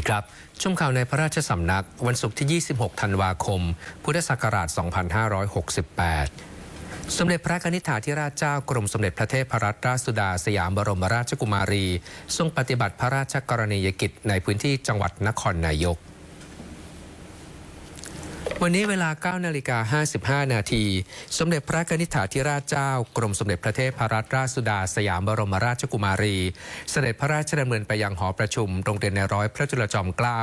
วัสดีครับชมข่าวในพระราชสำนักวันศุกร์ที่ 26 ธันวาคม พุทธศักราช 2568 สมเด็จพระนิธิธาธิราชเจ้ากรมสมเด็จพระเทพรัตนราชสุดาสยามบรมราชกุมารี ทรงปฏิบัติพระราชกรณียกิจในพื้นที่จังหวัดนครนายก วันนี้เวลา 9 นาฬิกา 55 นาที สมเด็จพระกนิษฐาธิราชเจ้า กรมสมเด็จพระเทพรัตนราชสุดาสยามบรมราชกุมารี เสด็จพระราชดำเนินไปยังหอประชุม โรงเรียนในร้อยพระจุลจอมเกล้า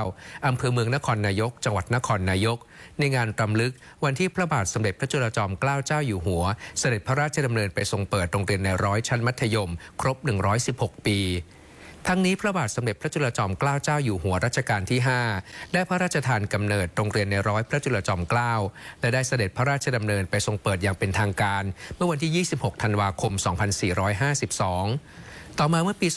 อำเภอเมืองนครนายก จังหวัดนครนายก ในงานรำลึกวันที่พระบาทสมเด็จพระจุลจอมเกล้าเจ้าอยู่หัว เสด็จพระราชดำเนินไปทรงเปิดโรงเรียนในร้อยชั้นมัธยม ครบ 116 ปี ทั้งนี้พระบาทสมเด็จพระจุลจอมเกล้าเจ้าอยู่หัวรัชกาลที่ 5 ได้พระราชทานกำเนิดโรงเรียนในร้อยพระจุลจอมเกล้าและได้เสด็จพระราชดำเนินไปทรงเปิดอย่างเป็นทางการ เมื่อวันที่ 26 ธันวาคม 2452 ต่อมาเมื่อปี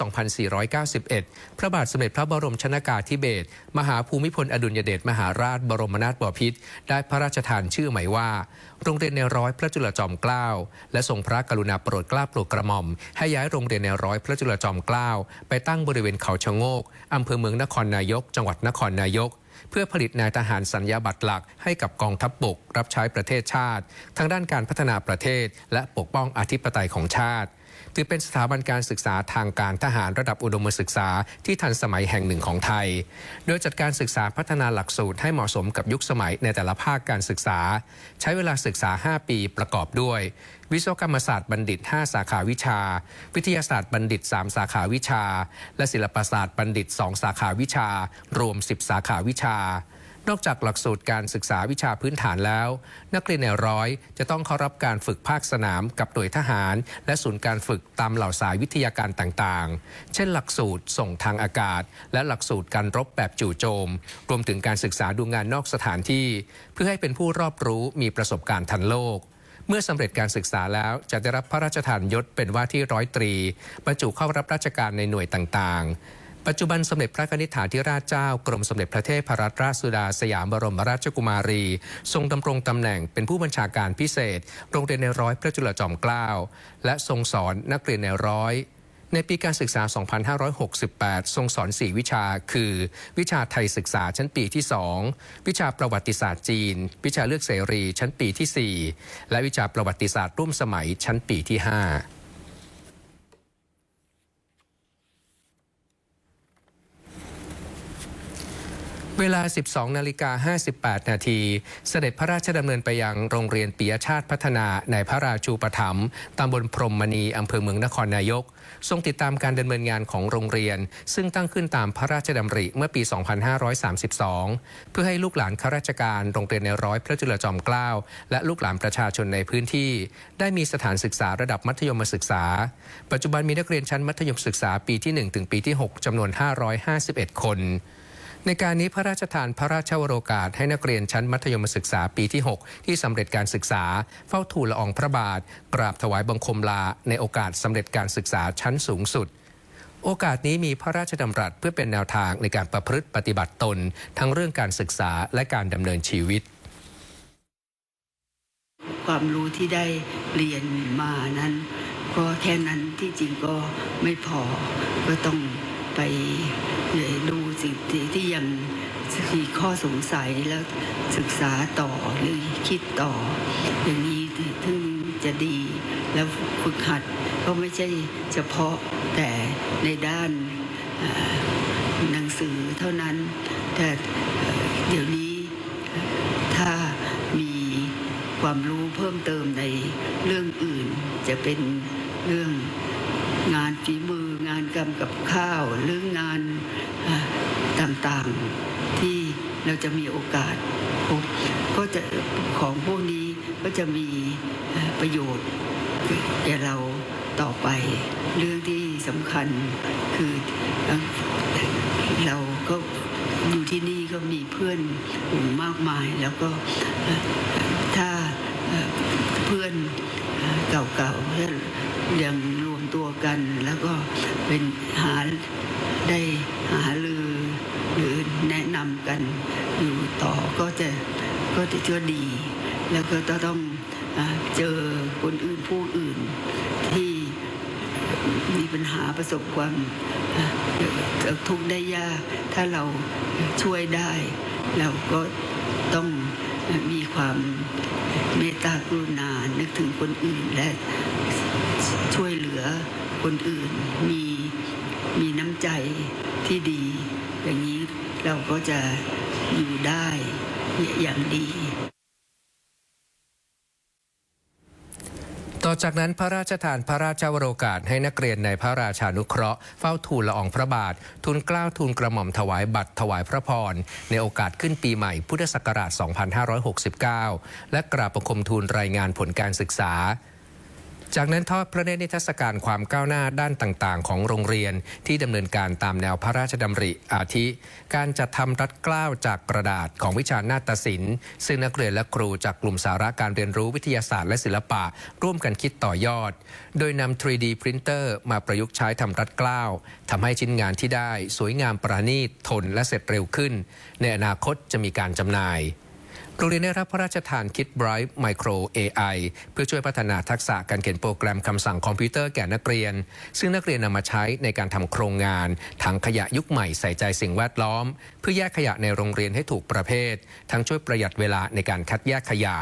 2491 พระบาทสมเด็จพระบรมชนากาธิเบศรมหาภูมิพลอดุลยเดชมหาราชบรมนาถบพิตรได้พระราชทานชื่อใหม่ว่า โรงเรียนในร้อยพระจุลจอมเกล้าและทรงพระกรุณาโปรดเกล้าโปรดกระหม่อม ให้ย้ายโรงเรียนในร้อยพระจุลจอมเกล้าไปตั้งบริเวณเขาชะโงกอำเภอเมืองนครนายก จังหวัดนครนายกเพื่อผลิตนายทหารสัญญาบัตรหลักให้กับกองทัพบบก รับใช้ประเทศชาติทางด้านการพัฒนาประเทศ และปกป้องอธิปไตยของชาติ ถือเป็นสถาบันการศึกษาทางการทหารระดับอุดมศึกษาที่ทันสมัยแห่งหนึ่งของไทย โดยจัดการศึกษาพัฒนาหลักสูตรให้เหมาะสมกับยุคสมัยในแต่ละภาคการศึกษา ใช้เวลาศึกษา 5 ปีประกอบด้วย วิศวกรรมศาสตร์บัณฑิต 5 สาขาวิชา วิทยาศาสตร์บัณฑิต 3 สาขาวิชา และศิลปศาสตร์บัณฑิต 2 สาขาวิชา รวม 10 สาขาวิชา นอกจากหลักสูตรการศึกษาวิชาพื้นฐานแล้ว นักเรียนในร้อยจะต้องเข้ารับการฝึกภาคสนามกับหน่วยทหาร และศูนย์การฝึกตามเหล่าสายวิทยาการต่างๆ เช่น หลักสูตรส่งทางอากาศ และหลักสูตรการรบแบบจู่โจม รวมถึงการศึกษาดูงานนอกสถานที่ เพื่อให้เป็นผู้รอบรู้มีประสบการณ์ทันโลกเมื่อสำเร็จการศึกษาแล้วจะได้รับพระราชทานยศเป็นว่าที่ร้อยตรี บรรจุเข้ารับราชการในหน่วยต่างๆ ปัจจุบันสมเด็จพระนิษฐาธิราชเจ้ากรมสมเด็จพระเทพรัตนราชสุดาสยามบรมราชกุมารี ทรงดำรงตำแหน่งเป็นผู้บัญชาการพิเศษ โรงเรียนในร้อยพระจุลจอมเกล้าและทรงสอนนักเรียนในร้อยในปีการศึกษา 2568 ทรงสอน 4 วิชา คือ วิชาไทยศึกษาชั้นปีที่ 2 วิชาประวัติศาสตร์จีน วิชาเลือกเสรีชั้นปีที่ 4 และวิชาประวัติศาสตร์ร่วมสมัยชั้นปีที่ 5 เวลา 12 นาฬิกา 58 นาที เสด็จพระราชดำเนินไปยังโรงเรียนปิยชาติพัฒนาในพระราชูปถัมภ์ตำบลพรมมณีอำเภอเมืองนครนายก ทรงติดตามการดำเนินงานของโรงเรียน ซึ่งตั้งขึ้นตามพระราชดำริเมื่อปี 2532 เพื่อให้ลูกหลานข้าราชการโรงเรียนในร้อยพระจุลจอมเกล้าและลูกหลานประชาชนในพื้นที่ ได้มีสถานศึกษาระดับมัธยมศึกษา ปัจจุบันมีนักเรียนชั้นมัธยมศึกษาปีที่ 1 ถึงปีที่ 6จำนวน 551 คน ในการนี้พระราชทานพระราชวโรกาสให้นักเรียนชั้นมัธยมศึกษาปีที่ 6 ที่สำเร็จการศึกษา เฝ้าทูลละอองพระบาท กราบถวายบังคมลา ในโอกาสสำเร็จการศึกษาชั้นสูงสุด โอกาสนี้มีพระราชดำรัสเพื่อเป็นแนวทางในการประพฤติปฏิบัติตน ทั้งเรื่องการศึกษาและการดำเนินชีวิต ความรู้ที่ได้เรียนมานั้น ก็แค่นั้นที่จริงก็ไม่พอก็ต้องไป สิ่งที่ที่ยังมีข้อสงสัยแล้วศึกษาต่อหรือคิดต่อ อย่างนี้ถึงจะดีแล้วฝึกหัดก็ไม่ใช่เฉพาะแต่ในด้านหนังสือเท่านั้น แต่เดี๋ยวนี้ถ้ามีความรู้เพิ่มเติมในเรื่องอื่น จะเป็นเรื่องงานฝีมืองานกำกับข้าวหรืองานา ต่างๆที่เราจะมีโอกาสพบก็จะของพวกนี้ก็จะมีประโยชน์แก่เราต่อไป เรื่องที่สำคัญคือเราก็อยู่ที่นี่ก็มีเพื่อนกลุ่มมากมาย แล้วก็ถ้าเพื่อนเก่าๆยังรวมตัวกัน แล้วก็เป็นหาได้หาลือหรือแนะนำ กันอยู่ต่อก็จะก็จะช่วยดี แล้วก็ต้องเอ่อเจอคนอื่นผู้อื่นที่มีปัญหาประสบความทุกข์ได้ยาก ถ้าเราช่วยได้ เราก็ต้องมีความเมตตากรุณา นึกถึงคนอื่นและช่วยเหลือคนอื่น มีมีน้ำใจที่ดี เราก็จะอยู่ได้อย่างดีต่อจากนั้นพระราชทานพระราชวโรกาสให้นักเรียนในพระราชานุเคราะห์เฝ้าทูลละอองพระบาททูลกล้าวทูลกระหม่อมถวายบัตรถวายพระพร ในโอกาสขึ้นปีใหม่พุทธศักราช 2569 และกราบบังคมทูลรายงานผลการศึกษา จากนั้นทอดพระเนตรนิทรรศการความก้าวหน้าด้านต่างๆ ของโรงเรียนที่ดำเนินการตามแนวพระราชดำริอาทิ การจัดทำรัดเกล้าจากกระดาษของวิชานาฏศิลป์ ซึ่งนักเรียนและครูจากกลุ่มสาระการเรียนรู้วิทยาศาสตร์และศิลปะ ร่วมกันคิดต่อยอด โดยนำ 3D printer มาประยุกต์ใช้ทำรัดเกล้าทำให้ชิ้นงานที่ได้ สวยงามประณีตทนและเสร็จเร็วขึ้น ในอนาคตจะมีการจำหน่าย โรงเรียนได้รับพระราชทานคิด Bright Micro AI เพื่อช่วยพัฒนาทักษะการเขียนโปรแกรมคำสั่งคอมพิวเตอร์แก่นักเรียน ซึ่งนักเรียนนำมาใช้ในการทำโครงงานถังขยะยุคใหม่ใส่ใจสิ่งแวดล้อม เพื่อแยกขยะในโรงเรียนให้ถูกประเภท ทั้งช่วยประหยัดเวลาในการคัดแยกขยะ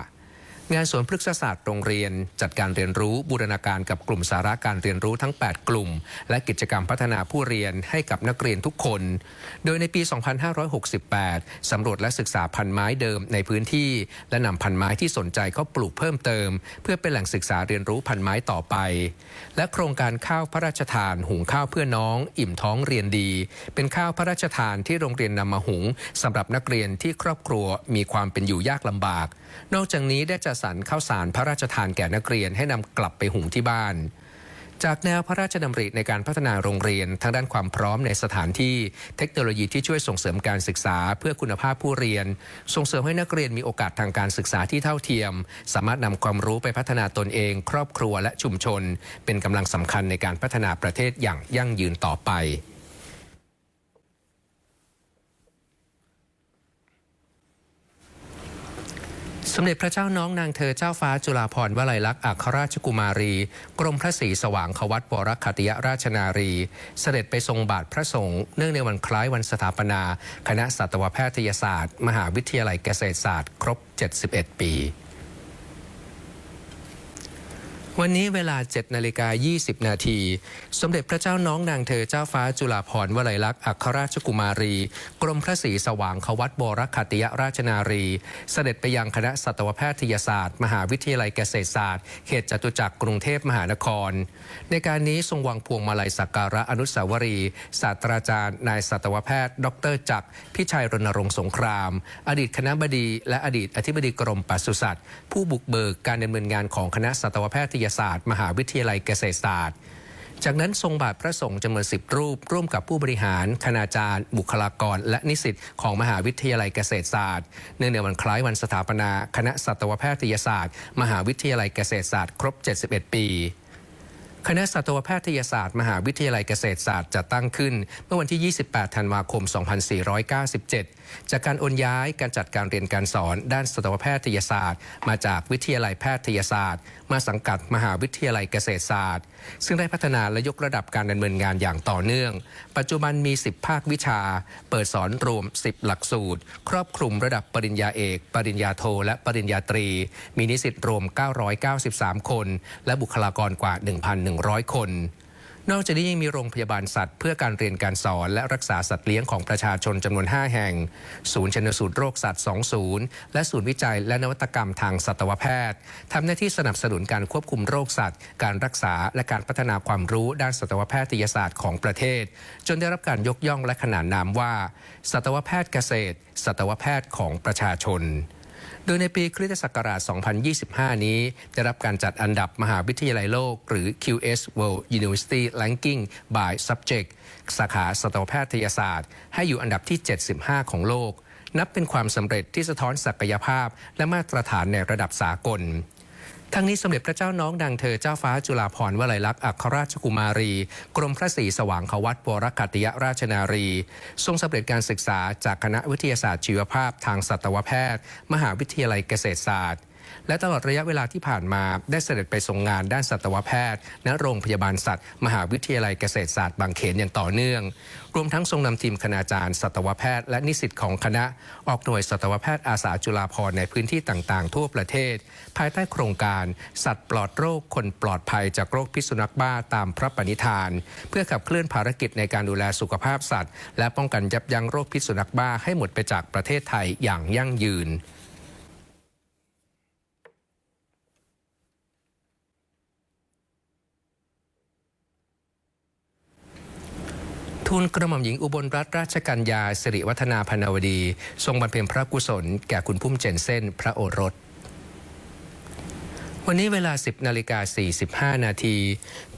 งานสวนพฤกษศาสตร์โรงเรียน จัดการเรียนรู้บูรณาการกับกลุ่มสาระการเรียนรู้ทั้ง 8 กลุ่ม และกิจกรรมพัฒนาผู้เรียนให้กับนักเรียนทุกคน โดยในปี 2568 สำรวจและศึกษาพันไม้เดิมในพื้นที่ และนำพันไม้ที่สนใจเข้าปลูกเพิ่มเติม เพื่อเป็นแหล่งศึกษาเรียนรู้พันไม้ต่อไป และโครงการข้าวพระราชทาน หุงข้าวเพื่อน้อง อิ่มท้องเรียนดี เป็นข้าวพระราชทานที่โรงเรียนนำมาหุงสำหรับนักเรียนที่ครอบครัวมีความเป็นอยู่ยากลำบากนอกจากนี้ได้จัดสรรข้าวสารพระราชทานแก่นักเรียนให้นำกลับไปหุงที่บ้าน จากแนวพระราชดำริในการพัฒนาโรงเรียนทางด้านความพร้อมในสถานที่เทคโนโลยีที่ช่วยส่งเสริมการศึกษาเพื่อคุณภาพผู้เรียน ส่งเสริมให้นักเรียนมีโอกาสทางการศึกษาที่เท่าเทียม สามารถนำความรู้ไปพัฒนาตนเอง ครอบครัวและชุมชน เป็นกำลังสำคัญในการพัฒนาประเทศอย่างยั่งยืนต่อไป สมเด็จพระเจ้าน้องนางเธอเจ้าฟ้าจุฬาภรณ์วลัยลักษณ์อัครราชกุมารี กรมพระศรีสว่างควัตวรคติยราชนารี เสด็จไปทรงบาทพระสงฆ์เนื่องในวันคล้ายวันสถาปนา คณะสัตวแพทยศาสตร์ มหาวิทยาลัยเกษตรศาสตร์ ครบ 71 ปี วันนี้เวลา 7 นาฬิกา 20 นาที สมเด็จพระเจ้าน้องนางเธอเจ้าฟ้าจุฬาภรณ์วลัยลักษณ์อัครราชกุมารี กรมพระศรีสว่างควัตบรคัตยราชนารี เสด็จไปยังคณะสัตวแพทยศาสตร์ มหาวิทยาลัยเกษตรศาสตร์ เขตจตุจักรกรุงเทพมหานคร ในการนี้ทรงวางพวงมาลัยสักการะอนุสาวรีย์ศาสตราจารย์ นายสัตวแพทย์ ดรจักรพิชัยรณรงค์สงคราม อดีตคณะบดี และอดีตอธิบดีกรมปศุสัตว์ผู้บุกเบิกการดำเนินงานของคณะสัตวแพทยศาสตร์ มหาวิทยาลัยเกษตรศาสตร์ จากนั้นทรงบาทพระสงฆ์จำนวนสิบรูป ร่วมกับผู้บริหาร คณาจารย์ บุคลากร และนิสิตของมหาวิทยาลัยเกษตรศาสตร์ เนื่องในวันคล้ายวันสถาปนา คณะสัตวแพทยศาสตร์ มหาวิทยาลัยเกษตรศาสตร์ ครบ 71 ปีคณะสัตวแพทยศาสตร์ มหาวิทยาลัยเกษตรศาสตร์จัดตั้งขึ้น เมื่อวันที่ 28 ธันวาคม 2497 จากการโอนย้ายการจัดการเรียนการสอน ด้านสัตวแพทยศาสตร์ มาจากวิทยาลัยแพทยศาสตร์ มาสังกัดมหาวิทยาลัยเกษตรศาสตร์ ซึ่งได้พัฒนาและยกระดับการดำเนินงานอย่างต่อเนื่อง ปัจจุบันมี 10 ภาควิชา เปิดสอนรวม 10 หลักสูตร ครอบคลุมระดับปริญญาเอก ปริญญาโท และปริญญาตรี มีนิสิตรวม 993 คน และบุคลากรกว่า 1,100 คน นอกจากนี้ยังมีโรงพยาบาลสัตว์ เพื่อการเรียนการสอน และรักษาสัตว์เลี้ยงของประชาชนจำนวน 5 แห่ง ศูนย์ชนสูตรโรคสัตว์ 2 ศูนย์ และศูนย์วิจัยและนวัตกรรมทางสัตวแพทย์ทำหน้าที่สนับสนุนการควบคุมโรคสัตว์ การรักษาและการพัฒนาความรู้ด้านสัตวแพทยศาสตร์ของประเทศ จนได้รับการยกย่องและขนานนามว่า สัตวแพทย์เกษตร สัตวแพทย์ของประชาชน โดยในปีคริสตศักราช 2025 นี้ ได้รับการจัดอันดับมหาวิทยาลัยโลก หรือ QS World University Ranking by Subject สาขาสัตวแพทยศาสตร์ ให้อยู่อันดับที่ 75 ของโลก นับเป็นความสำเร็จที่สะท้อนศักยภาพ และมาตรฐานในระดับสากล ทั้งนี้สมเด็จพระเจ้าน้องดังเธอเจ้าฟ้าจุฬาภรณ์วลัยลักษณ์อัครราชกุมารี กรมพระศรีสว่างควัตวรคัตยราชนารี ทรงสำเร็จการศึกษาจากคณะวิทยาศาสตร์ชีวภาพทางสัตวแพทย์ มหาวิทยาลัยเกษตรศาสตร์ และตลอดระยะเวลาที่ผ่านมาได้เสด็จไปทรงงานด้านสัตวแพทย์ณโรงพยาบาลสัตว์ มหาวิทยาลัยเกษตรศาสตร์บางเขนอย่างต่อเนื่อง รวมทั้งทรงนำทีมคณาจารย์ สัตวแพทย์ และนิสิตของคณะ ออกหน่วยสัตวแพทย์อาสาจุฬาภรณ์ในพื้นที่ต่างๆ ทั่วประเทศ ภายใต้โครงการ สัตว์ปลอดโรคคนปลอดภัยจากโรคพิษสุนัขบ้าตามพระปณิธาน เพื่อขับเคลื่อนภารกิจในการดูแลสุขภาพสัตว์ และป้องกันยับยั้งโรคพิษสุนัขบ้าให้หมดไปจากประเทศไทยอย่างยั่งยืน ทูลกระหม่อมหญิงอุบลรัตนราชกัญญาสิริวัฒนาพนาวดี ทรงบำเพ็ญพระกุศลแก่คุณพุ่มเจนเซ่นพระโอรส วันนี้เวลา 10นาฬิกา45 นาที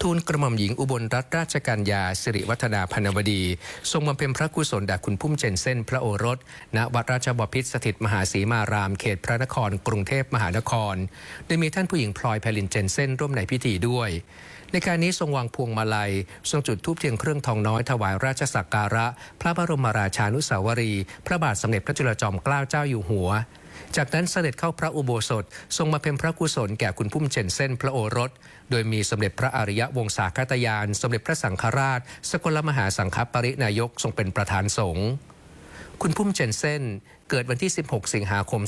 ทูลกระหม่อมหญิงอุบลรัตนราชกัญญาสิริวัฒนาพนาวดี ทรงบำเพ็ญพระกุศลแด่คุณพุ่มเจนเซ่นพระโอรส ณ วัดราชบพิตรสถิตมหาศรีมาราม เขตพระนคร กรุงเทพมหานคร โดยมีท่านผู้หญิงพลอยไพลินเจนเซ่นร่วมในพิธีด้วย ในการนี้ทรงวางพวงมาลัย ทรงจุดธูปเทียนเครื่องทองน้อยถวายราชสักการะ พระบรมราชานุสาวรี พระบาทสมเด็จพระจุลจอมเกล้าเจ้าอยู่หัวจากนั้นเสด็จเข้าพระอุโบสถ ทรงมาเป็นพระกุศลแก่คุณพุ่มเจนเซ่นพระโอรส โดยมีสมเด็จพระอริยวงศาคตยาน สมเด็จพระสังฆราช สกลมหาสังฆปรินายกทรงเป็นประธานสงฆ์ คุณพุ่มเจนเซนเกิดวันที่ 16 สิงหาคม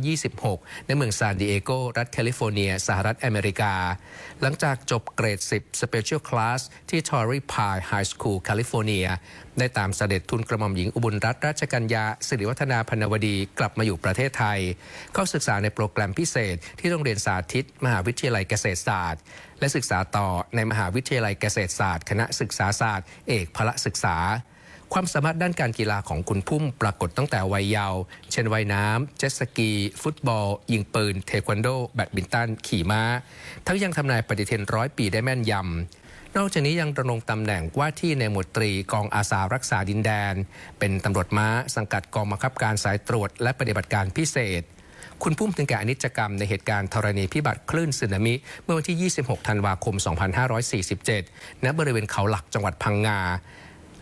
2526 ในเมืองซานดิเอโก รัฐแคลิฟอร์เนีย สหรัฐอเมริกา หลังจากจบเกรด 10 Special Class ที่ Torrey Pine High School แคลิฟอร์เนีย ได้ตามเสด็จทุนกระหม่อมหญิงอุบลรัตนราชกัญญา สิริวัฒนาพนวดี กลับมาอยู่ประเทศไทย เข้าศึกษาในโปรแกรมพิเศษ ที่โรงเรียนสาธิต มหาวิทยาลัยเกษตรศาสตร์ และศึกษาต่อในมหาวิทยาลัยเกษตรศาสตร์ คณะศึกษาศาสตร์ เอกพละศึกษา ความสามารถด้านการกีฬาของคุณพุ่มปรากฏตั้งแต่วัยเยาว์เช่นว่ายน้ำเจ็ตสกี ฟุตบอล ยิงปืน เทควันโด แบดมินตัน ขี่ม้า ทั้งยังทำนายปฏิทินร้อยปีได้แม่นยำนอกจากนี้ยังดำรงตำแหน่งว่าที่ในหมวดตรีกองอาสารักษาดินแดน เป็นตำรวจม้าสังกัดกองบังคับการสายตรวจ และปฏิบัติการพิเศษ คุณพุ่มถึงแก่อนิจกรรมในเหตุการณ์ธรณีพิบัติคลื่นสึนามิ เมื่อวันที่ 26 ธันวาคม 2547 ณ บริเวณเขาหลักจังหวัดพังงา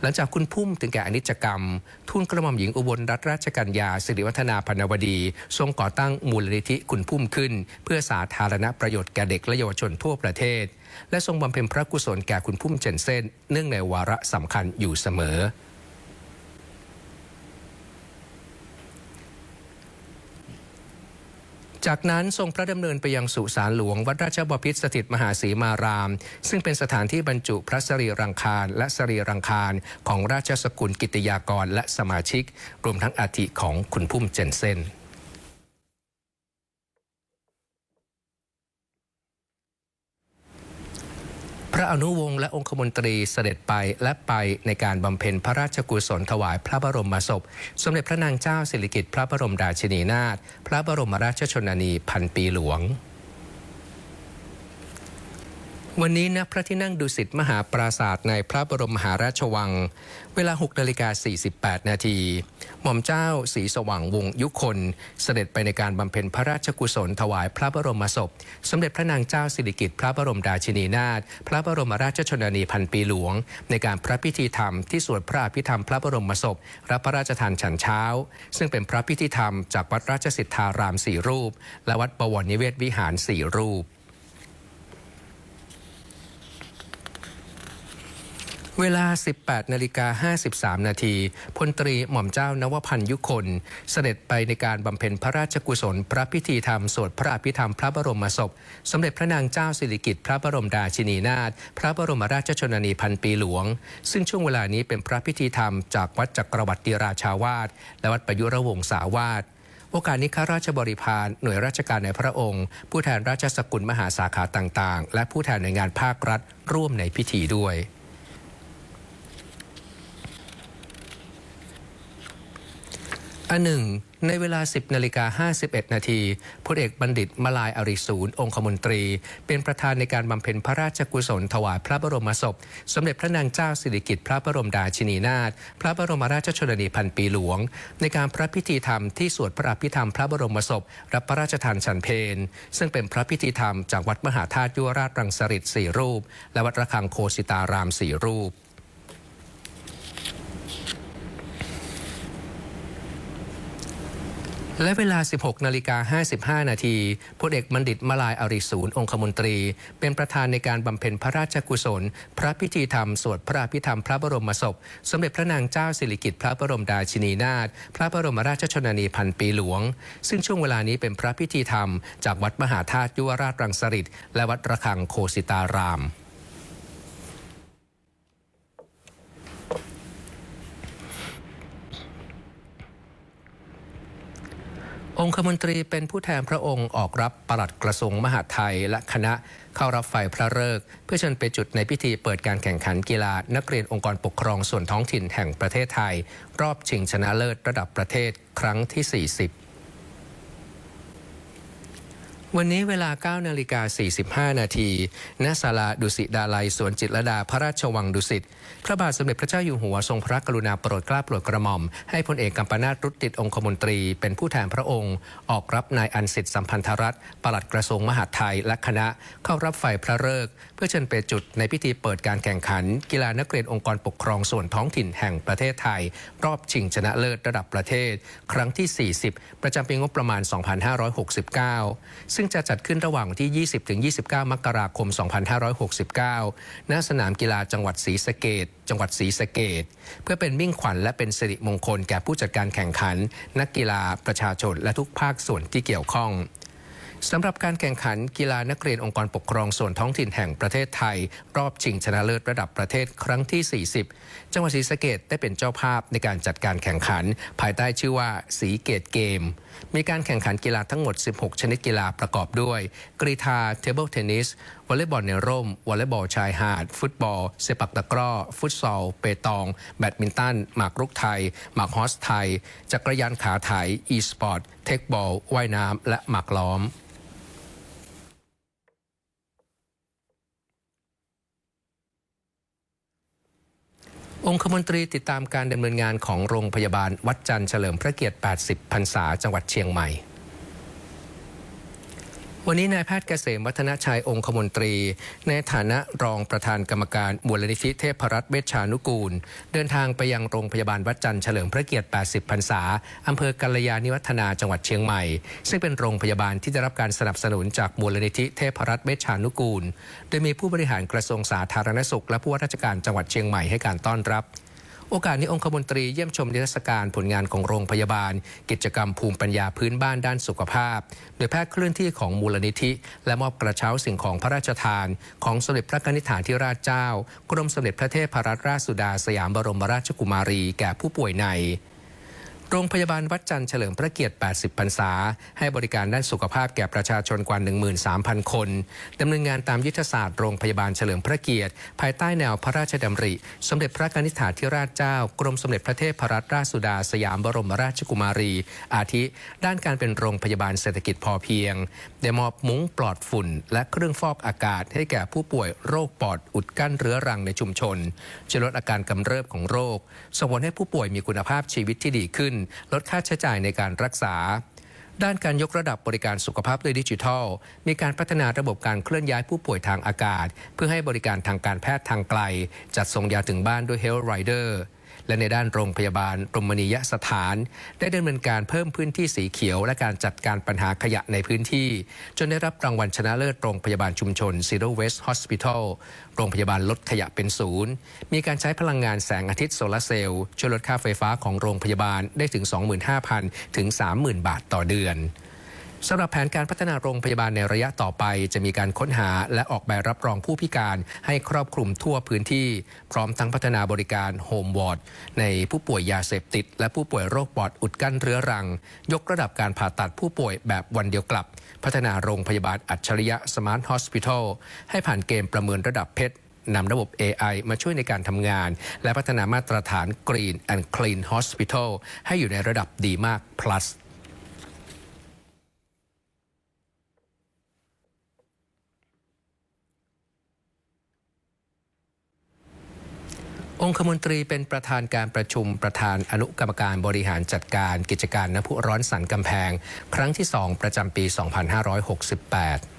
หลังจากคุณพุ่มถึงแก่อนิจกรรม ทุนกระหม่อมหญิงอุบลรัตนราชกัญญาสิริวัฒนาพนวดี ทรงก่อตั้งมูลนิธิคุณพุ่มขึ้น เพื่อสาธารณประโยชน์แก่เด็กและเยาวชนทั่วประเทศ และทรงบำเพ็ญพระกุศลแก่คุณพุ่มเจนเซนเนื่องในวาระสำคัญอยู่เสมอ จากนั้นทรงพระดำเนินไปยังสุสานหลวง วัดราชบพิตรสถิตมหาศรีมาราม ซึ่งเป็นสถานที่บรรจุพระสรีรังคาร และสรีรังคารของราชสกุลกิติยากรและสมาชิก รวมทั้งอาธิของคุณพุ่มเจนเซน ระอนุวงศ์และองคมนตรีเสด็จไปและไปในการบำเพ็ญพระราชกุศลถวายพระบรมศพ สมเด็จพระนางเจ้าสิริกิติ์พระบรมราชินีนาถพระบรมราชชนนีพันปีหลวง วันนี้ณพระที่นั่งดุสิตมหาปราศาสตร์ในพระบรมมหาราชวัง เวลา6นาฬิกา48 นาที หม่อมเจ้าศรีสว่างวงศยุคน เสด็จไปในการบำเพ็ญพระราชกุศลถวายพระบรมศพ สมเด็จพระนางเจ้าสิริกิติ์พระบรมราชินีนาถพระบรมราชชนนีพันปีหลวง ในการพระพิธีธรรมที่สวดพระอภิธรรมพระบรมศพรับพระราชทานฉันเช้า ซึ่งเป็นพระพิธีธรรมจากวัดราชสิทธารามสี่รูป และวัดบวรนิเวศวิหารสี่รูป เวลา 18นาฬิกา53 นาทีพลตรีหม่อมเจ้านวพันยุคน เสด็จไปในการบำเพ็ญพระราชกุศล พระพิธีธรรมสวดพระอภิธรรมพระบรมศพ สมเด็จพระนางเจ้าสิริกิติ์พระบรมราชินีนาถพระบรมราชชนนีพันปีหลวง ซึ่งช่วงเวลานี้เป็นพระพิธีธรรมจากวัดจักรวรรดิราชาวาสและวัดประยุรวงศาวาสโอกาสนี้ข้าราชบริพารหน่วยราชการในพระองค์ ผู้แทนราชสกุลมหาสาขาต่างๆ และผู้แทนหน่วยงานภาครัฐร่วมในพิธีด้วย อันหนึ่ง ในเวลา 10นาฬิกา51 นาทีพลเอกบัณฑิตมาลายอริสูรองคมนตรี เป็นประธานในการบำเพ็ญพระราชกุศลถวายพระบรมศพ สมเด็จพระนางเจ้าสิริกิติ์พระบรมราชินีนาถพระบรมราชชนนีพันปีหลวง ในการพระพิธีธรรมที่สวดพระอภิธรรมพระบรมศพ รับพระราชทานฉันเพลซึ่งเป็นพระพิธีธรรมจากวัดมหาธาตุยุวราชรังสฤษสี่รูป และวัดระฆังโคสิตารามสี่รูป และเวลา 16 นาฬิกา 55 นาทีพลเอกบัณฑิตมาลายอริสูรองคมนตรี เป็นประธานในการบำเพ็ญพระราชกุศล พระพิธีธรรม สวดพระอภิธรรมพระบรมศพ สมเด็จพระนางเจ้าสิริกิติ์พระบรมราชินีนาถพระบรมราชชนนีพันปีหลวง ซึ่งช่วงเวลานี้เป็นพระพิธีธรรม จากวัดมหาธาตุยุวราชรังสฤษและวัดระฆังโคสิตาราม องคมนตรีเป็นผู้แทนพระองค์ออกรับปลัดกระทรวงมหาดไทยและคณะเข้ารับไฟพระเลิกษ์เพื่อเชิญไปจุดในพิธีเปิดการแข่งขันกีฬา นักเรียนองค์กรปกครองส่วนท้องถิ่นแห่งประเทศไทย รอบชิงชนะเลิศระดับประเทศครั้งที่ 40 วันนี้เวลา9นาฬิกา45 นาทีณศาลาดุสิตดาลัยสวนจิตรดาพระราชวังดุสิต พระบาทสมเด็จพระเจ้าอยู่หัวทรงพระกรุณาโปรดเกล้าโปรดกระหม่อม ให้พลเอกกัมปนาตรุตติดองคมนตรี เป็นผู้แทนพระองค์ ออกรับนายอันสิทธิสัมพันธรัตน์ปลัดกระทรวงมหาดไทยและคณะเข้ารับไฟพระเลิกเพื่อเชิญไปจุดในพิธีเปิดการแข่งขัน กีฬานักเรียนองค์กรปกครองส่วนท้องถิ่นแห่งประเทศไทย รอบชิงชนะเลิศระดับประเทศ ครั้งที่ 40 ประจำปีงบประมาณ 2569ซึ่งจะจัดขึ้นระหว่างวันที่ 20-29 มกราคม 2569 ณ สนามกีฬาจังหวัดศรีสะเกดจังหวัดศรีสะเกดเพื่อเป็นมิ่งขวัญและเป็นสิริมงคลแก่ผู้จัดการแข่งขัน นักกีฬาประชาชนและทุกภาคส่วนที่เกี่ยวข้องสำหรับการแข่งขันกีฬานักเรียนองค์กรปกครองส่วนท้องถิ่นแห่งประเทศไทย รอบชิงชนะเลิศระดับประเทศครั้งที่ 40 จังหวัดศรีสะเกดได้เป็นเจ้าภาพในการจัดการแข่งขัน ภายใต้ชื่อว่าสีเกตเกม มีการแข่งขันกีฬาทั้งหมด 16 ชนิดกีฬาประกอบด้วย กรีฑาเทเบิลเทนนิสวอลเลย์บอลในร่มวอลเลย์บอลชายหาด ฟุตบอลเซปักตะกร้อ ฟุตซอล เปตอง แบดมินตันหมากรุกไทย หมากฮอสไทย จักรยานขาไถอีสปอร์ต เทคบอลว่ายน้ำและหมากล้อม องคมนตรีติดตามการดำเนินงานของโรงพยาบาลวัดจันทร์เฉลิมพระเกียรติ 80 พรรษา จังหวัดเชียงใหม่ วันนี้นายแพทย์เกษมวัฒนชัยองคมนตรี ในฐานะรองประธานกรรมการมูลนิธิเทพรัตน์เวชชานุกูล เดินทางไปยังโรงพยาบาลวัดจันทร์เฉลิมพระเกียรติ 80 พรรษา อำเภอกัลยาณิวัฒนาจังหวัดเชียงใหม่ ซึ่งเป็นโรงพยาบาลที่ได้รับการสนับสนุนจากมูลนิธิเทพรัตน์เวชชานุกูล โดยมีผู้บริหารกระทรวงสาธารณสุข และผู้ว่าราชการจังหวัดเชียงใหม่ให้การต้อนรับ โอกาสนี้องคมนตรีเยี่ยมชมนิทรรศการผลงานของโรงพยาบาล กิจกรรมภูมิปัญญาพื้นบ้านด้านสุขภาพ โดยแพทย์เคลื่อนที่ของมูลนิธิ และมอบกระเช้าสิ่งของพระราชทาน ของสมเด็จพระนิธิฐานธิราชเจ้า กรมสมเด็จพระเทพรัตนราชสุดาสยามบรมราชกุมารีแก่ผู้ป่วยใน โรงพยาบาลวัดจันทร์เฉลิมพระเกียรติ 80 พรรษา ให้บริการด้านสุขภาพแก่ประชาชนกว่า 13,000 คนดำเนินงานตามยุทธศาสตร์โรงพยาบาลเฉลิมพระเกียรติ ภายใต้แนวพระราชดำริ สมเด็จพระนิธิฐาธิราชเจ้า กรมสมเด็จพระเทพรัตนราชสุดาสยามบรมราชกุมารี อาทิ ด้านการเป็นโรงพยาบาลเศรษฐกิจพอเพียง ได้มอบมุ้งปลอดฝุ่น และเครื่องฟอกอากาศให้แก่ผู้ป่วยโรคปอดอุดกั้นเรื้อรังในชุมชนจะลดอาการกำเริบของโรคส่งผลให้ผู้ป่วยมีคุณภาพชีวิตที่ดีขึ้นลดค่าใช้จ่ายในการรักษา ด้านการยกระดับบริการสุขภาพด้วยดิจิทัล มีการพัฒนาระบบการเคลื่อนย้ายผู้ป่วยทางอากาศ เพื่อให้บริการทางการแพทย์ทางไกล จัดส่งยาถึงบ้านด้วย Health Rider และในด้านโรงพยาบาลรมณียสถาน ได้ดำเนินการเพิ่มพื้นที่สีเขียว และการจัดการปัญหาขยะในพื้นที่ จนได้รับรางวัลชนะเลิศโรงพยาบาลชุมชน Zero Waste Hospital โรงพยาบาลลดขยะเป็นศูนย์ มีการใช้พลังงานแสงอาทิตย์โซลาร์เซลล์ช่วยลดค่าไฟฟ้าของโรงพยาบาลได้ถึง 25,000 ถึง 30,000 บาทต่อเดือน สำหรับแผนการพัฒนาโรงพยาบาลในระยะต่อไป จะมีการค้นหาและออกใบรับรองผู้พิการให้ครอบคลุมทั่วพื้นที่ พร้อมทั้งพัฒนาบริการโฮมวอร์ดในผู้ป่วยยาเสพติด และผู้ป่วยโรคปอดอุดกั้นเรื้อรัง ยกระดับการผ่าตัดผู้ป่วยแบบวันเดียวกลับ พัฒนาโรงพยาบาลอัจฉริยะสมาร์ทฮอสพิทอลให้ผ่านเกณฑ์ประเมินระดับเพชรนำระบบ AI มาช่วยในการทำงาน และพัฒนามาตรฐาน Green and Clean Hospital ให้อยู่ในระดับดีมาก plus องคมนตรีเป็นประธานการประชุมประธานอนุกรรมการบริหารจัดการกิจการน้ำพุร้อนสันกำแพง ครั้งที่ 2 ประจำปี 2568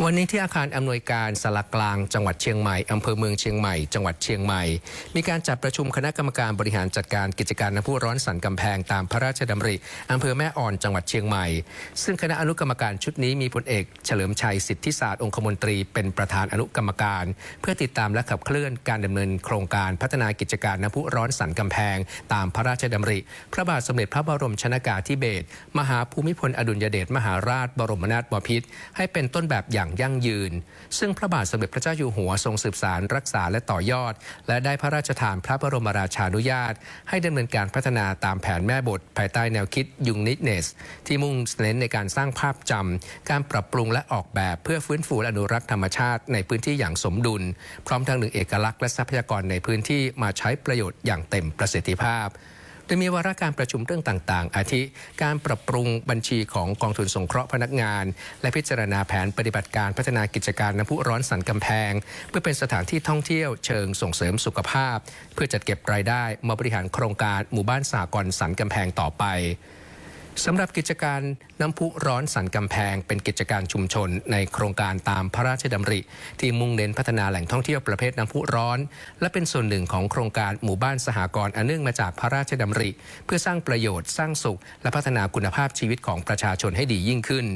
วันนี้ที่อาคารอำนวยการสารกลางจังหวัดเชียงใหม่อำเภอเมืองเชียงใหม่ จังหวัดเชียงใหม่ มีการจัดประชุมคณะกรรมการบริหารจัดการกิจการน้ำพุร้อนสันกำแพงตามพระราชดำริอำเภอแม่อ่อนจังหวัดเชียงใหม่ ซึ่งคณะอนุกรรมการชุดนี้มีพลเอกเฉลิมชัยสิทธิศาสตร์องคมนตรีเป็นประธานอนุกรรมการ เพื่อติดตามและขับเคลื่อนการดำเนินโครงการพัฒนากิจการน้ำพุร้อนสันกำแพง ตามพระราชดำริ พระบาทสมเด็จพระบรมชนากาธิเบศรมหาภูมิพลอดุลยเดชมหาราชบรมนาถบพิตรให้เป็นต้นแบบอย่างยั่งยืน ซึ่งพระบาทสมเด็จพระเจ้าอยู่หัวทรงสืบสารรักษาและต่อยอด และได้พระราชทานพระบรมราชานุญาต ให้ดำเนินการพัฒนาตามแผนแม่บท ภายใต้แนวคิดยุงนิเนส ที่มุ่งเน้นในการสร้างภาพจำการปรับปรุงและออกแบบเพื่อฟื้นฟูและอนุรักษ์ธรรมชาติในพื้นที่อย่างสมดุล พร้อมทั้งหนึ่งเอกลักษณ์และทรัพยากรในพื้นที่มาใช้ประโยชน์อย่างเต็มประสิทธิภาพ โดยมีวาระการประชุมเรื่องต่างๆ อาทิ การปรับปรุงบัญชีของกองทุนสงเคราะห์พนักงาน และพิจารณาแผนปฏิบัติการพัฒนากิจการน้ำพุร้อนสันกำแพง เพื่อเป็นสถานที่ท่องเที่ยวเชิงส่งเสริมสุขภาพ เพื่อจัดเก็บรายได้มาบริหารโครงการหมู่บ้านสากลสันกำแพงต่อไป สำหรับกิจการน้ำพุร้อนสันกำแพง เป็นกิจการชุมชนในโครงการตามพระราชดำริ ที่มุ่งเน้นพัฒนาแหล่งท่องเที่ยวประเภทน้ำพุร้อน และเป็นส่วนหนึ่งของโครงการหมู่บ้านสหกรณ์อันเนื่องมาจากพระราชดำริ เพื่อสร้างประโยชน์สร้างสุข และพัฒนาคุณภาพชีวิตของประชาชนให้ดียิ่งขึ้น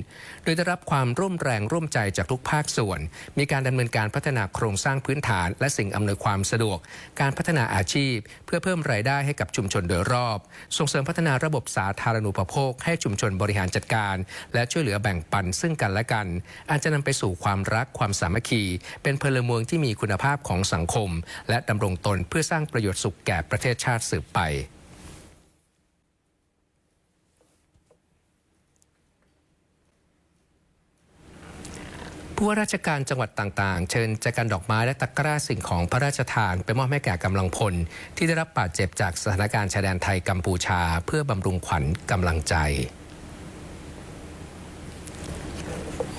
โดยได้รับความร่วมแรงร่วมใจจากทุกภาคส่วน มีการดำเนินการพัฒนาโครงสร้างพื้นฐาน และสิ่งอำนวยความสะดวก การพัฒนาอาชีพ เพื่อเพิ่มรายได้ให้กับชุมชนโดยรอบ ส่งเสริมพัฒนาระบบสาธารณูปโภคให้ชุมชนบริหารจัดการ และช่วยเหลือแบ่งปันซึ่งกันและกัน อาจจะนำไปสู่ความรักความสามัคคี เป็นพลเมืองที่มีคุณภาพของสังคม และดำรงตนเพื่อสร้างประโยชน์สุขแก่ประเทศชาติสืบไป ผู้ว่าราชการจังหวัดต่างๆ เชิญจัดกันดอกไม้และตะกร้าสิ่งของพระราชทาน ไปมอบให้แก่กำลังพล ที่ได้รับบาดเจ็บจากสถานการณ์ชายแดนไทยกัมพูชา เพื่อบำรุงขวัญกำลังใจ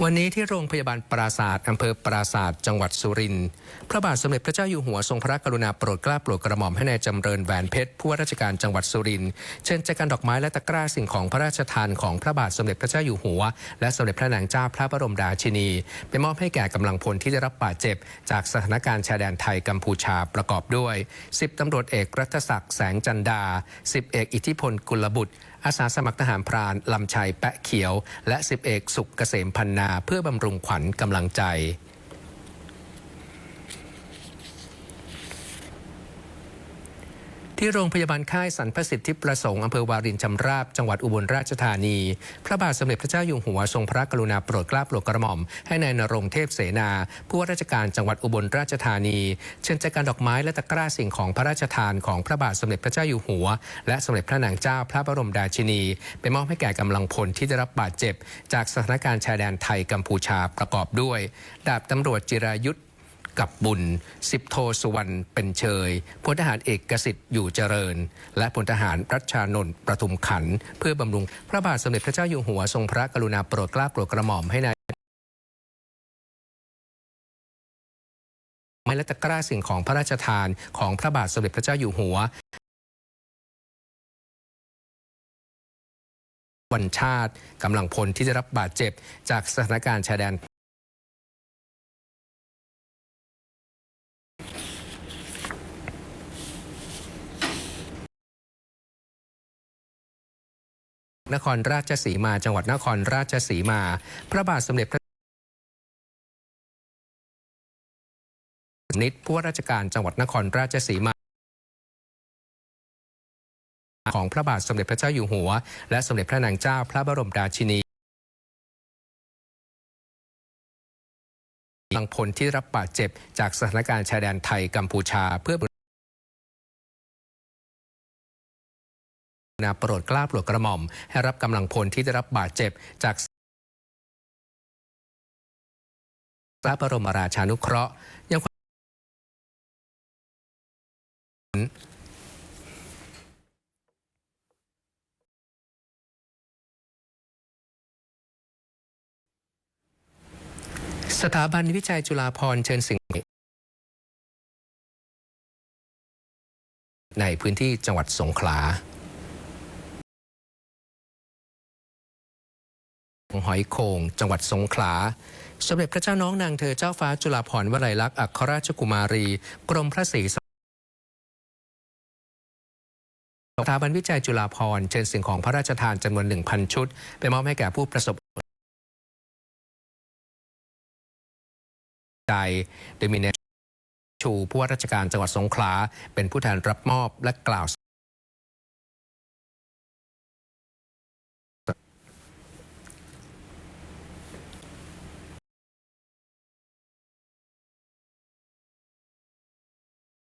วันนี้ที่โรงพยาบาลปราศาสตร์อำเภอปราศาสตร์จังหวัดสุรินทร์พระบาทสมเด็จพระเจ้าอยู่หัวทรงพระกรุณาโปรดเกล้าโปรดกระหม่อมให้ในายจำเริญแหวนเพชรผู้ว่าราชการจังหวัดสุรินทร์เชิญแจกันดอกไม้และตะกร้าสิ่งของพระราชทานของพระบาทสมเด็จพระเจ้าอยู่หัว และสมเด็จพระนางเจ้าพระบรมราชินี ไปมอบให้แก่กำลังพลที่ได้รับบาดเจ็บ จากสถานการณ์ชายแดนไทยกัมพูชาประกอบด้วย 10ตำรวจเอกรัฐศักดิ์แสงจันดา 10 เอกอิทธิพลกุลบุตร อาสาสมัครทหารพรานลำชัยแปะเขียว และสิบเอกสุขเกษมพันนา เพื่อบำรุงขวัญกำลังใจ ที่โรงพยาบาลค่ายสรรพสิทธิประสงค์อำเภอวารินชำราบจังหวัดอุบลราชธานี พระบาทสมเด็จพระเจ้าอยู่หัวทรงพระกรุณาโปรดเกล้าโปรดกระหม่อม ให้ในายนรงเทพเสนา ผู้ว่าราชการจังหวัดอุบลราชธานี เชิญจัดการดอกไม้และตะกร้าสิ่งของพระราชทานของพระบาทสมเด็จพระเจ้าอยู่หัว และสมเด็จพระนางเจ้าพระบรมราชินี ไปมอบให้แก่กำลังพลที่ได้รับบาดเจ็บ จากสถานการณ์ชายแดนไทยกัมพูชาประกอบด้วย ดาบตำรวจจิรายุทธ กับบุญสิบโทสุวรรณเป็นเชยพลทหารเอกสิทธิ์อยู่เจริญ และพลทหารรัชชานนท์ประทุมขัน เพื่อบำรุงพระบาทสมเด็จพระเจ้าอยู่หัวทรงพระกรุณาโปรดเกล้าโปรดกระหม่อมให้นายไม้และตะกร้าสิ่งของพระราชทานของพระบาทสมเด็จพระเจ้าอยู่หัววันชาติกำลังพลที่ได้รับบาดเจ็บจากสถานการณ์ชายแดน นครราชสีมา จังหวัดนครราชสีมา พระบาทสมเด็จพระนิตผู้ว่าราชการจังหวัดนครราชสีมา ของพระบาทสมเด็จพระเจ้าอยู่หัว และสมเด็จพระนางเจ้าพระบรมราชินีกำลังพลที่รับบาดเจ็บจากสถานการณ์ชายแดนไทยกัมพูชาเพื่อ นาโปรดกล้าโปรดกระหม่อม ให้รับกำลังพลที่ได้รับบาดเจ็บจากพระบรมราชานุเคราะห์ยังสถาบันวิจัยจุฬาภรณ์เชิญสิงห์ในพื้นที่จังหวัดสงขลา หอยโขงจังหวัดสงขลา สมเด็จพระเจ้าน้องนางเธอเจ้าฟ้าจุฬาภรณ์วลัยลักษณ์อัครราชกุมารี กรมพระศรีสถาบันวิจัยจุฬาภรณ์เชิญสิ่งของพระราชทานจำนวน 1,000 ชุด ไปมอบให้แก่ผู้ประสบใจโดยมีนชูผู้ว่าราชการจังหวัดสงขลา เป็นผู้แทนรับมอบและกล่าว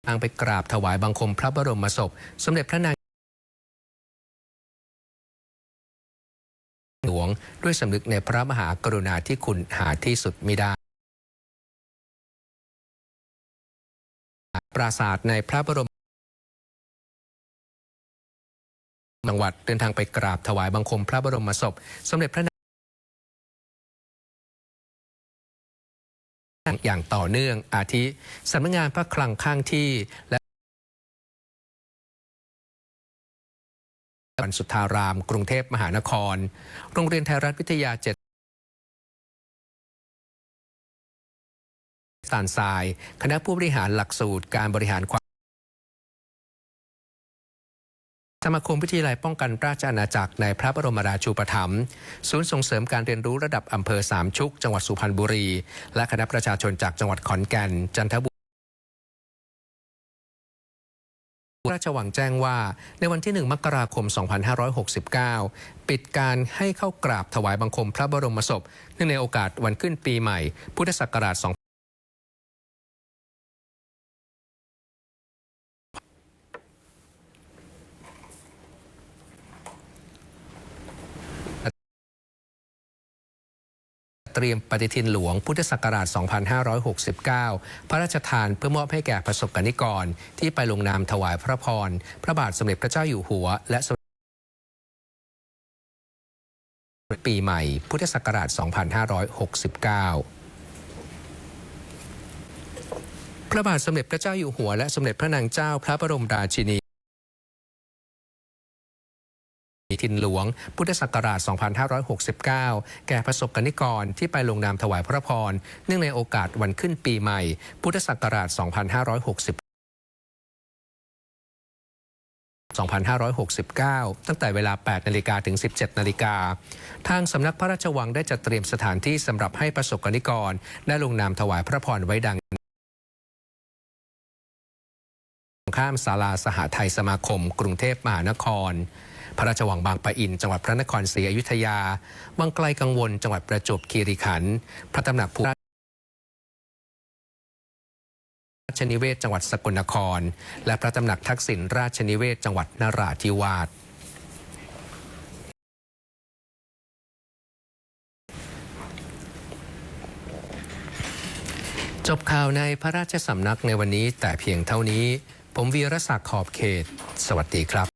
ทางไปกราบถวายบังคมพระบรมศพ สมเด็จพระนางหลวงด้วยสำนึกในพระมหากรุณาที่คุณหาที่สุดมิได้ปราสาทในพระบรมจังหวัดเดินทางไปกราบถวายบังคมพระบรมศพ สมเด็จพระ อย่างต่อเนื่องอาทิสำนักงานพระคลังข้างที่และวันสุทธาราม กรุงเทพมหานคร โรงเรียนไทยรัฐวิทยาเจ็ดสานทราย คณะผู้บริหารหลักสูตรการบริหารความ สมาคมวิทยาลัยป้องกันราชอาณาจักรในพระบรมราชูปถัมภ์ศูนย์ส่งเสริมการเรียนรู้ระดับอำเภอสามชุก จังหวัดสุพรรณบุรี และคณะประชาชนจากจังหวัดขอนแก่น จันทบุรีราชวังแจ้งว่า ในวันที่ 1 มกราคม 2569 ปิดการให้เข้ากราบถวายบังคมพระบรมศพเนื่องในโอกาสวันขึ้นปีใหม่ พุทธศักราช เตรียมปฏิทินหลวงพุทธศักราช 2569 พระราชทานเพื่อมอบให้แก่ประสบกนิกร ที่ไปลงนามถวายพระพร พระบาทสมเด็จพระเจ้าอยู่หัว และสมปีใหม่ พุทธศักราช 2569พระบาทสมเด็จพระเจ้าอยู่หัวและสมเด็จพระนางเจ้าพระบรมราชินี ทินหลวง พุทธศักราช 2569 แก่ประสบกนิกรที่ไปลงนามถวายพระพร เนื่องในโอกาสวันขึ้นปีใหม่ พุทธศักราช 2560 2569 ตั้งแต่เวลา 8 นาฬิกาถึง 17 นาฬิกา ทางสำนักพระราชวังได้จัดเตรียมสถานที่สำหรับให้ประสบกนิกร ได้ลงนามถวายพระพรไว้ดังข้ามศาลาสหไทยสมาคม กรุงเทพมหานคร พระราชวังบางปะอิน จังหวัดพระนครศรีอยุธยาวังไกลกังวล จังหวัดประจวบคีรีขันธ์พระตำหนักภูราชนิเวศจังหวัดสกลนคร และพระตำหนักทักษิณราชนิเวศจังหวัดนราธิวาสจบข่าวในพระราชสำนักในวันนี้แต่เพียงเท่านี้ ผมวีรศักดิ์ขอบเขต สวัสดีครับ